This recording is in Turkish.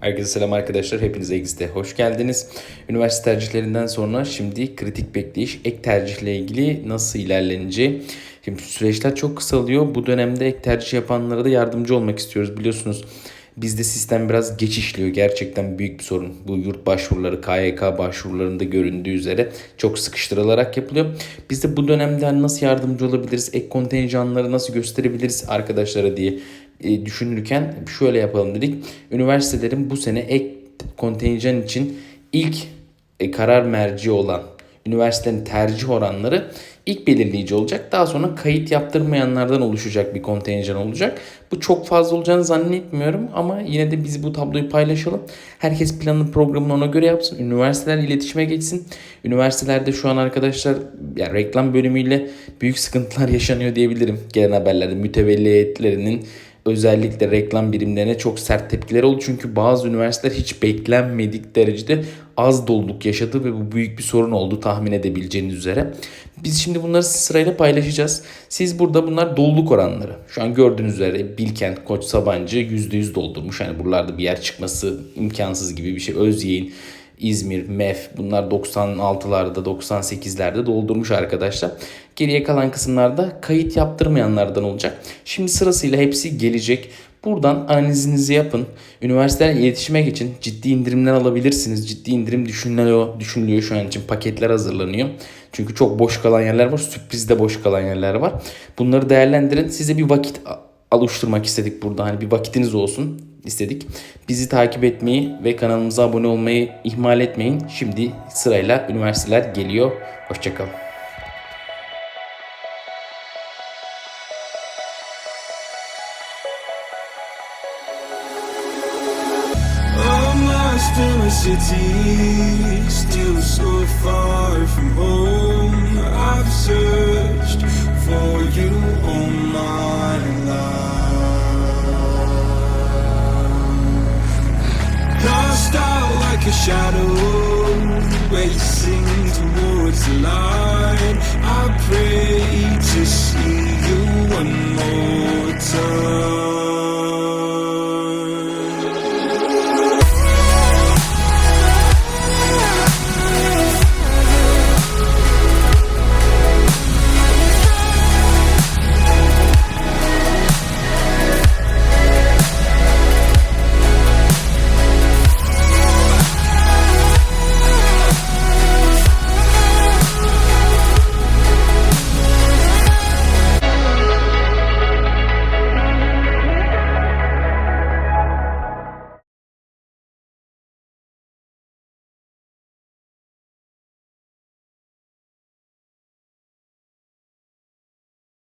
Herkese selam arkadaşlar. Hepiniz Exit'e hoş geldiniz. Üniversite tercihlerinden sonra şimdi kritik bekleyiş ek tercihle ilgili nasıl ilerleneceği. Şimdi süreçler çok kısalıyor. Bu dönemde ek tercih yapanlara da yardımcı olmak istiyoruz. Biliyorsunuz bizde sistem biraz geç işliyor. Gerçekten büyük bir sorun. Bu yurt başvuruları, KYK başvurularında göründüğü üzere çok sıkıştırılarak yapılıyor. Biz de bu dönemde hani nasıl yardımcı olabiliriz, ek kontenjanları nasıl gösterebiliriz arkadaşlara diye e, düşünürken şöyle yapalım dedik. Üniversitelerin bu sene ek kontenjan için ilk e, karar merci olan üniversitenin tercih oranları ilk belirleyici olacak. Daha sonra kayıt yaptırmayanlardan oluşacak bir kontenjan olacak. Bu çok fazla olacağını zannetmiyorum ama yine de biz bu tabloyu paylaşalım. Herkes planını programını ona göre yapsın. Üniversiteler iletişime geçsin. Üniversitelerde şu an arkadaşlar yani reklam bölümüyle büyük sıkıntılar yaşanıyor diyebilirim. Gelen haberlerde mütevelliyetlerinin özellikle reklam birimlerine çok sert tepkiler oldu. Çünkü bazı üniversiteler hiç beklenmedik derecede az doluluk yaşadı ve bu büyük bir sorun oldu tahmin edebileceğiniz üzere. Biz şimdi bunları sırayla paylaşacağız. Siz burada bunlar doluluk oranları. Şu an gördüğünüz üzere Bilkent, Koç Sabancı %100 doldurmuş. Hani buralarda bir yer çıkması imkansız gibi bir şey. Özyeğin, İzmir, MEF bunlar 96'larda 98'lerde doldurmuş arkadaşlar. Geriye kalan kısımlarda kayıt yaptırmayanlardan olacak. Şimdi sırasıyla hepsi gelecek. Buradan analizinizi yapın. Üniversitelerle iletişime geçin. Ciddi indirimler alabilirsiniz. Ciddi indirim düşünülüyor, düşünülüyor şu an için. Paketler hazırlanıyor. Çünkü çok boş kalan yerler var. Sürprizde boş kalan yerler var. Bunları değerlendirin. Size bir vakit oluşturmak istedik burada. Hani bir vakitiniz olsun istedik. Bizi takip etmeyi ve kanalımıza abone olmayı ihmal etmeyin. Şimdi sırayla üniversiteler geliyor. Hoşçakalın. Still so far from home. I've searched for you a shadow, racing towards the light.